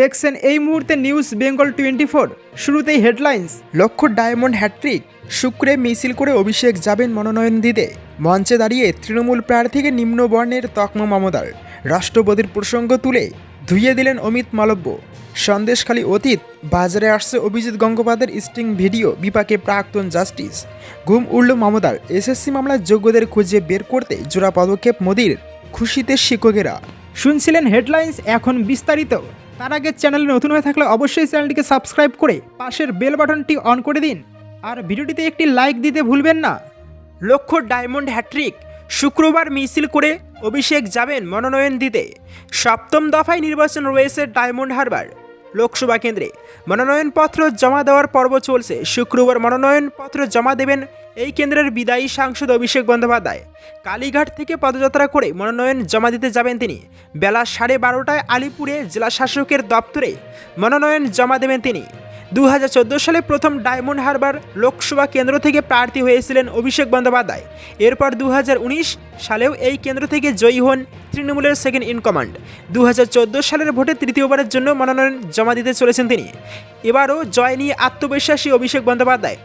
দেখছেন এই মুহূর্তে নিউজ বেঙ্গল টোয়েন্টি ফোর শুরুতেই হেডলাইন্স লক্ষ্য ডায়মন্ড হ্যাট্রিক শুক্রে মিছিল করে অভিষেক যাবেন মনোনয়ন দিতে। মঞ্চে দাঁড়িয়ে তৃণমূল প্রার্থীকে নিম্ন বর্ণের তকমা মমতার রাষ্ট্রপতির প্রসঙ্গ তুলে ধুইয়ে দিলেন অমিত মালব্য। সন্দেশখালী অতীত, বাজারে আসছে অভিজিৎ গঙ্গোপাধ্যায়ের স্টিং ভিডিও, বিপাকে প্রাক্তন জাস্টিস। ঘুম উড়ল মমতার এসএসসি মামলার যোগ্যদের খুঁজে বের করতে জোড়া পদক্ষেপ মোদির, খুশিতে শিক্ষকেরা। শুনছিলেন হেডলাইন্স এখন বিস্তারিত। তার আগে চ্যানেলে নতুন হয়ে থাকলে অবশ্যই চ্যানেলটিকে সাবস্ক্রাইব করে পাশের বেল বাটনটি অন করে দিন। আর ভিডিওটিতে একটি লাইক দিতে ভুলবেন না। লক্ষ্য ডায়মন্ড হ্যাট্রিক শুক্রবার মিছিল করে অভিষেক যাবেন মনোনয়ন দিতে। সপ্তম দফায় নির্বাচন রয়েছে ডায়মন্ড হারবার লোকসভা কেন্দ্রে। মনোনয়নপত্র জমা দেওয়ার পর্ব চলছে। শুক্রবার মনোনয়নপত্র জমা দেবেন এই কেন্দ্রের বিদায়ী সাংসদ অভিষেক বন্দ্যোপাধ্যায়। কালীঘাট থেকে পদযাত্রা করে মনোনয়ন জমা দিতে যাবেন তিনি। বেলা সাড়ে বারোটায় আলিপুরে জেলা শাসকের দপ্তরে মনোনয়ন জমা দেবেন তিনি। দু হাজার চোদ্দ সালে প্রথম ডায়মন্ড হারবার লোকসভা কেন্দ্র থেকে প্রার্থী হয়েছিলেন অভিষেক বন্দ্যোপাধ্যায়। এরপর দু হাজার উনিশ সালেও এই কেন্দ্র থেকে জয়ী হন তৃণমূলের সেকেন্ড ইন কমান্ড। দু হাজার চোদ্দ সালের ভোটে তৃতীয়বারের জন্য মনোনয়ন জমা দিতে চলেছেন তিনি। এবারও জয় নিয়ে আত্মবিশ্বাসী অভিষেক বন্দ্যোপাধ্যায়।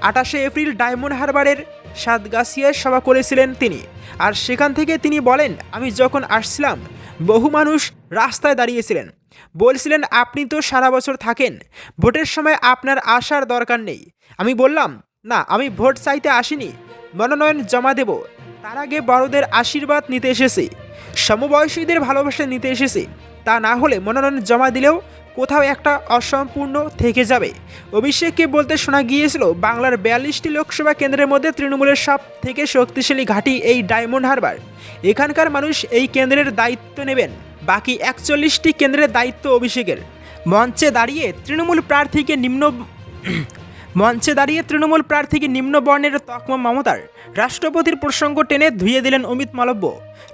আঠাশে এপ্রিল ডায়মন্ড হারবারের সাতগাছিয়ায় সভা করেছিলেন তিনি। আর সেখান থেকে তিনি বলেন, আমি যখন আসছিলাম, বহু মানুষ রাস্তায় দাঁড়িয়েছিলেন। বলছিলেন, আপনি তো সারা বছর থাকেন, ভোটের সময় আপনার আসার দরকার নেই। আমি বললাম, না, আমি ভোট চাইতে আসিনি, মনোনয়ন জমা দেব। তার আগে বড়দের আশীর্বাদ নিতে এসেছি, সমবয়সীদের ভালোবাসা নিতে এসেছি। তা না হলে মনোনয়ন জমা দিলেও কোথাও একটা অসম্পূর্ণ থেকে যাবে। অভিষেককে বলতে শোনা গিয়েছিল, বাংলার বিয়াল্লিশটি লোকসভা কেন্দ্রের মধ্যে তৃণমূলের সব থেকে শক্তিশালী ঘাঁটি এই ডায়মন্ড হারবার। এখানকার মানুষ এই কেন্দ্রের দায়িত্ব নেবেন, বাকি একচল্লিশটি কেন্দ্রের দায়িত্ব অভিষেকের। মঞ্চে দাঁড়িয়ে তৃণমূল প্রার্থীকে নিম্ন মঞ্চে দাঁড়িয়ে তৃণমূল প্রার্থীকে নিম্নবর্ণের তকমা মমতার রাষ্ট্রপতির প্রসঙ্গ টেনে ধুয়ে দিলেন অমিত মালব্য।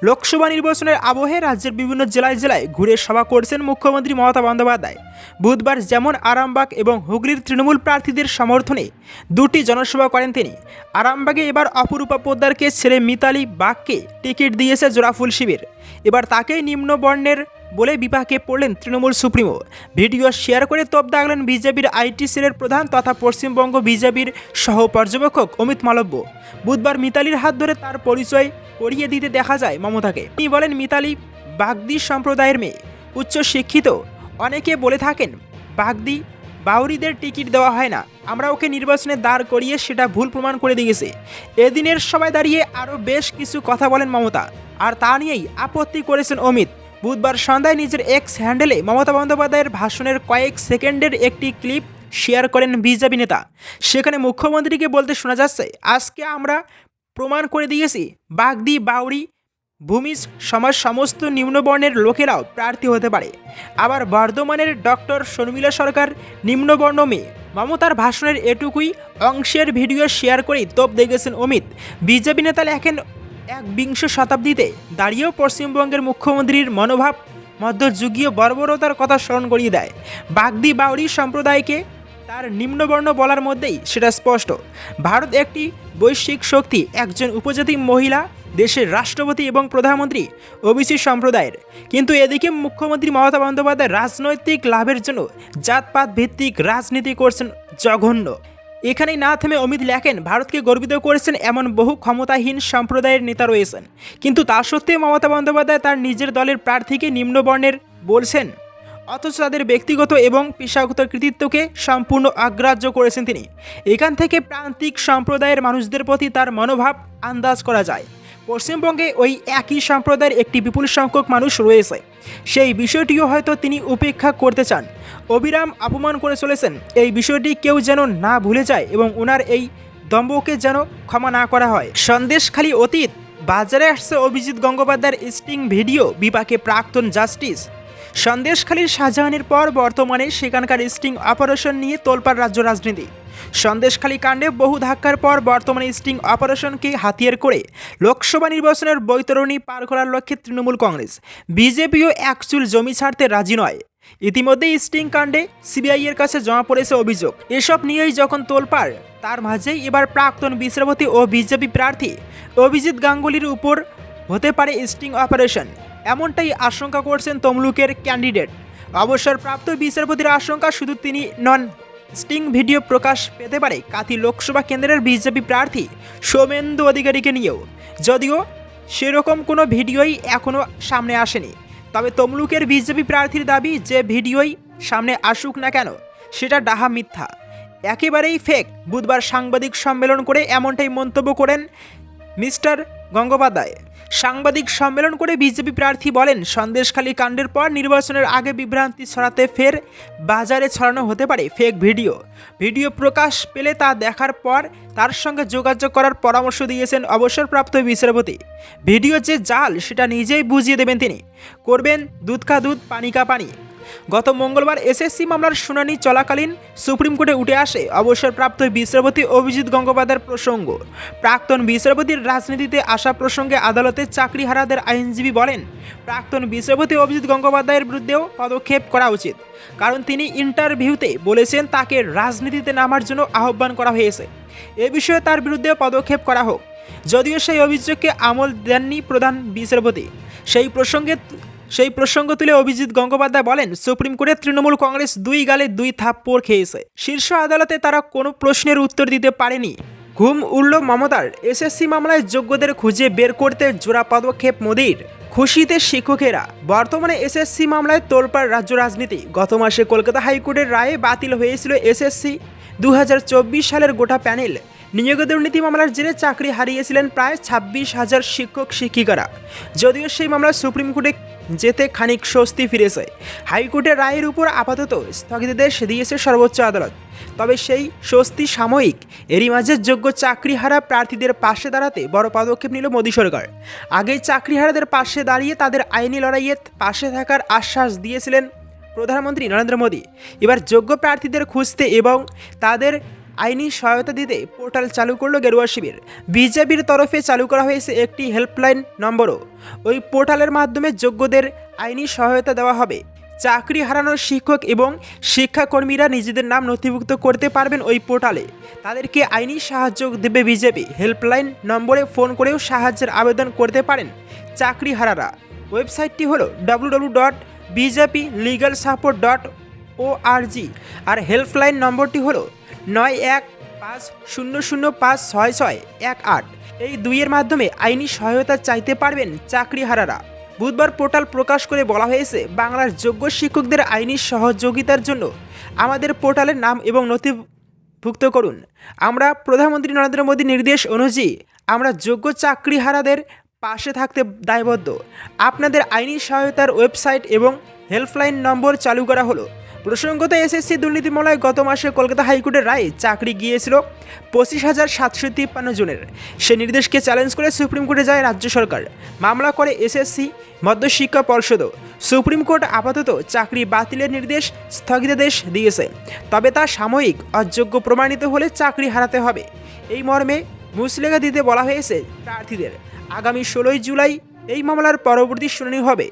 লোকসভা নির্বাচনের আবহে রাজ্যের বিভিন্ন জেলায় জেলায় ঘুরে সভা করছেন মুখ্যমন্ত্রী মমতা বন্দ্যোপাধ্যায়। বুধবার যেমন আরামবাগ এবং হুগলির তৃণমূল প্রার্থীদের সমর্থনে দুটি জনসভা করেন তিনি। আরামবাগে এবার অপরূপা পোদ্দারকে ছেড়ে মিতালি বাগকে টিকিট দিয়েছে জোড়াফুল শিবির। এবার তাকেই নিম্ন বর্ণের বলে বিপাকে পড়লেন তৃণমূল সুপ্রিমো। ভিডিও শেয়ার করে তোপ দাগলেন বিজেপির আইটি সেলের প্রধান তথা পশ্চিমবঙ্গ বিজেপির সহ পর্যবেক্ষক অমিত মালব্য। বুধবার মিতালির হাত ধরে তার পরিচয় করিয়ে দিতে দেখা যায় মমতাকে। তিনি বলেন, মিতালি বাগদি সম্প্রদায়ের মেয়ে। উচ্চ শিক্ষিত অনেকে বলে থাকেন, বাগদি, বাউরিদের টিকিট দেওয়া হয় না। আমরা ওকে নির্বাচনে দাঁড় করিয়ে সেটা ভুল প্রমাণ করে দিয়েছে। এদিনের সবাই দাঁড়িয়ে আরও বেশ কিছু কথা বলেন মমতা। আর তা নিয়েই আপত্তি করেছেন অমিত। বুধবার সন্ধ্যায় নিজের এক্স হ্যান্ডেলে মমতা বন্দ্যোপাধ্যায়ের ভাষণের কয়েক সেকেন্ডের একটি ক্লিপ শেয়ার করেন বিজেপি নেতা। সেখানে মুখ্যমন্ত্রীকে বলতে শোনা যাচ্ছে, আজকে আমরা প্রমাণ করে দিয়েছি, বাগদি বাউরি ভূমিজ সমাজ সমস্ত নিম্নবর্ণের লোকেরাও প্রার্থী হতে পারে। আবার বর্ধমানের ডক্টর শর্মিলা সরকার নিম্নবর্ণ মেয়ে। মমতার ভাষণের এটুকুই অংশের ভিডিও শেয়ার করেই তোপ দেখেছেন অমিত। বিজেপি নেতা লেখেন এক বিংশ শতাব্দীতে দাঁড়িয়েও পশ্চিমবঙ্গের মুখ্যমন্ত্রীর মনোভাব, মধ্যযুগীয় বর্বরতার কথা স্মরণ করিয়ে দেয়। বাগদি বাউরি সম্প্রদায়কে তার নিম্নবর্ণ বলার মধ্যেই সেটা স্পষ্ট। ভারত একটি বৈশ্বিক শক্তি, একজন উপজাতি মহিলা, দেশের রাষ্ট্রপতি এবং প্রধানমন্ত্রী, ওবিসি সম্প্রদায়ের। কিন্তু এদিকে মুখ্যমন্ত্রী মমতা বন্দ্যোপাধ্যায় রাজনৈতিক লাভের জন্য জাতপাত ভিত্তিক রাজনীতি করছেন জঘন্য। এখানেই না থেমে অমিত লেখেন, ভারতকে গর্বিত করেছেন এমন বহু ক্ষমতাহীন সম্প্রদায়ের নেতা রয়েছেন। কিন্তু তা সত্ত্বেও মমতা বন্দ্যোপাধ্যায় তার নিজের দলের প্রার্থীকে নিম্নবর্ণের বলছেন। অথচ তাদের ব্যক্তিগত এবং পেশাগত কৃতিত্বকে সম্পূর্ণ অগ্রাহ্য করেছেন তিনি। এখান থেকে প্রান্তিক সম্প্রদায়ের মানুষদের প্রতি তার মনোভাব আন্দাজ করা যায়। পশ্চিমবঙ্গে ওই একই সম্প্রদায়ের একটি বিপুল সংখ্যক মানুষ রয়েছে। সেই বিষয়টিও হয়তো তিনি উপেক্ষা করতে চান। অবিরাম অপমান করে চলেছেন। এই বিষয়টি কেউ যেন না ভুলে যায় এবং ওনার এই দম্বকে যেন ক্ষমা না করা হয়। সন্দেশখালী অতীত। বাজারে আসছে অভিজিৎ গঙ্গোপাধ্যায়ের স্টিং ভিডিও, বিপাকে প্রাক্তন জাস্টিস। সন্দেশখালীর শাহজাহানের পর বর্তমানে সেখানকার স্টিং অপারেশন নিয়ে তোলপাড় রাজ্য রাজনীতি। সন্দেশখালী কাণ্ডে বহু ধাক্কার পর বর্তমানে স্টিং অপারেশনকে হাতিয়ার করে লোকসভা নির্বাচনের বৈতরণী পার করার লক্ষ্যে তৃণমূল কংগ্রেস। বিজেপিও একচুল জমি ছাড়তে রাজি নয়। ইতিমধ্যে স্টিং কাণ্ডে সিবিআই এর কাছে জমা পড়েছে অভিযোগ। এসব নিয়েই যখন তোলপাড়, তার মাঝেই এবার প্রাক্তন বিচারপতি ও বিজেপি প্রার্থী অভিজিৎ গাঙ্গুলির উপর হতে পারে স্টিং অপারেশন। এমনটাই আশঙ্কা করছেন তমলুকের ক্যান্ডিডেট। অবসরপ্রাপ্ত বিচারপতির আশঙ্কা শুধু তিনি নন স্টিং ভিডিও প্রকাশ পেতে পারে কাথি লোকসভা কেন্দ্রের বিজেপি প্রার্থী সৌমেন্দু অধিকারীকে নিয়েও। যদিও সেরকম কোনো ভিডিওই এখনও সামনে আসেনি। তবে তমলুকের বিজেপি প্রার্থীর দাবি যে ভিডিওই সামনে আসুক না কেন, সেটা ডাহা মিথ্যা। একেবারেই ফেক বুধবার সাংবাদিক সম্মেলন করে এমনটাই মন্তব্য করেন মিস্টার গঙ্গোপাধ্যায়। সাংবাদিক সম্মেলন করে বিজেপি প্রার্থী বলেন, সন্দেশখালী কাণ্ডের পর নির্বাচনের আগে বিভ্রান্তি ছড়াতে ফের বাজারে ছড়ানো হতে পারে ফেক ভিডিও ভিডিও প্রকাশ পেলে তা দেখার পর তার সঙ্গে যোগাযোগ করার পরামর্শ দিয়েছেন অবসরপ্রাপ্ত বিচারপতি। ভিডিও যে জাল, সেটা নিজেই বুঝিয়ে দেবেন তিনি। করবেন দুধ কা দুধ, পানি কা পানি। গত মঙ্গলবার এসএসসি মামলার শুনানি চলাকালীন সুপ্রিম কোর্টে উঠে আসে অবসরপ্রাপ্ত বিচারপতি অভিজিৎ গঙ্গোপাধ্যায়ের প্রসঙ্গ। প্রাক্তন বিচারপতির রাজনীতিতে আসা প্রসঙ্গে আদালতে চাকরিহারাদের আইনজীবী বলেন, প্রাক্তন বিচারপতি অভিজিৎ গঙ্গোপাধ্যায়ের বিরুদ্ধেও পদক্ষেপ করা উচিত। কারণ তিনি ইন্টারভিউতে বলেছেন তাকে রাজনীতিতে নামার জন্য আহ্বান করা হয়েছে। এ বিষয়ে তার বিরুদ্ধে পদক্ষেপ করা হোক। যদিও সেই অভিযোগকে আমল দেননি প্রধান বিচারপতি। সেই প্রসঙ্গে সেই প্রসঙ্গ তুলে অভিজিৎ গঙ্গোপাধ্যায় বলেন, সুপ্রিম কোর্টে তৃণমূল কংগ্রেস দুই গালে দুই থাপ্পড় খেয়েছে। শীর্ষ আদালতে তারা কোনো প্রশ্নের উত্তর দিতে পারেনি। ঘুম উড়ল মমতার। এসএসসি মামলায় যোগ্যদের খুঁজে বের করতে জোড়া পদক্ষেপ মোদির। খুশিতে শিক্ষকেরা। বর্তমানে এসএসসি মামলায় তোলপাড় রাজ্য রাজনীতি। গত মাসে কলকাতা হাইকোর্টের রায়ে বাতিল হয়েছিল এসএসসি। দু হাজার চব্বিশ সালের গোটা প্যানেল। নিয়োগ দুর্নীতি মামলার জেরে চাকরি হারিয়েছিলেন প্রায় ছাব্বিশ হাজার শিক্ষক শিক্ষিকারা। যদিও সেই মামলা সুপ্রিম কোর্টে যেতে খানিক স্বস্তি ফিরেছে। হাইকোর্টের রায়ের উপর আপাতত স্থগিতাদেশ দিয়েছে সর্বোচ্চ আদালত। তবে সেই স্বস্তি সাময়িক, এরই মাঝে যোগ্য চাকরিহারা প্রার্থীদের পাশে দাঁড়াতে বড় পদক্ষেপ নিল মোদী সরকার। আগেই চাকরিহারাদের পাশে দাঁড়িয়ে তাদের আইনি লড়াইয়ে পাশে থাকার আশ্বাস দিয়েছিলেন প্রধানমন্ত্রী নরেন্দ্র মোদী। এবার যোগ্য প্রার্থীদের খুঁজতে এবং তাদের আইনি সহায়তা দিতে পোর্টাল চালু করল গেরুয়া শিবির। বিজেপির তরফে চালু করা হয়েছে একটি হেল্পলাইন নম্বরও। ওই পোর্টালের মাধ্যমে যোগ্যদের আইনি সহায়তা দেওয়া হবে। চাকরি হারানোর শিক্ষক এবং শিক্ষাকর্মীরা নিজেদের নাম নথিভুক্ত করতে পারবেন ওই পোর্টালে। তাদেরকে আইনি সাহায্য দেবে বিজেপি। হেল্পলাইন নম্বরে ফোন করেও সাহায্যের আবেদন করতে পারেন চাকরি হারারা। ওয়েবসাইটটি হলো W dot BJP legal support dot ও আর হেল্পলাইন নম্বরটি হলো নয় এক পাঁচ শূন্য শূন্য পাঁচ ছয় ছয় এক আট। এই দুইয়ের মাধ্যমে আইনি সহায়তা চাইতে পারবেন চাকরিহারারা। বুধবার পোর্টাল প্রকাশ করে বলা হয়েছে, বাংলার যোগ্য শিক্ষকদের আইনি সহযোগিতার জন্য আমাদের পোর্টালের নাম এবং নথিভুক্ত করুন। আমরা প্রধানমন্ত্রী নরেন্দ্র মোদীর নির্দেশ অনুযায়ী আমরা যোগ্য চাকরিহারাদের পাশে থাকতে দায়বদ্ধ। আপনাদের আইনি সহায়তার ওয়েবসাইট এবং হেল্পলাইন নম্বর চালু করা হলো। প্রসঙ্গত এসএসসি দুর্নীতি মামলায় গত মাসে কলকাতা হাইকোর্টের রায়ে চাকরি গিয়েছিল পঁচিশ হাজার সাতশো তিপ্পান্ন জনের। সে নির্দেশকে চ্যালেঞ্জ করে সুপ্রিম কোর্টে যায় রাজ্য সরকার। মামলা করে এসএসসি, মধ্যশিক্ষা পর্ষদও। সুপ্রিম কোর্ট আপাতত চাকরি বাতিলের নির্দেশ স্থগিতাদেশ দিয়েছে। তবে তা সাময়িক, অযোগ্য প্রমাণিত হলে চাকরি হারাতে হবে। এই মর্মে মুসলেখা দিতে বলা হয়েছে প্রার্থীদের। আগামী ষোলোই জুলাই এই মামলার পরবর্তী শুনানি হবে।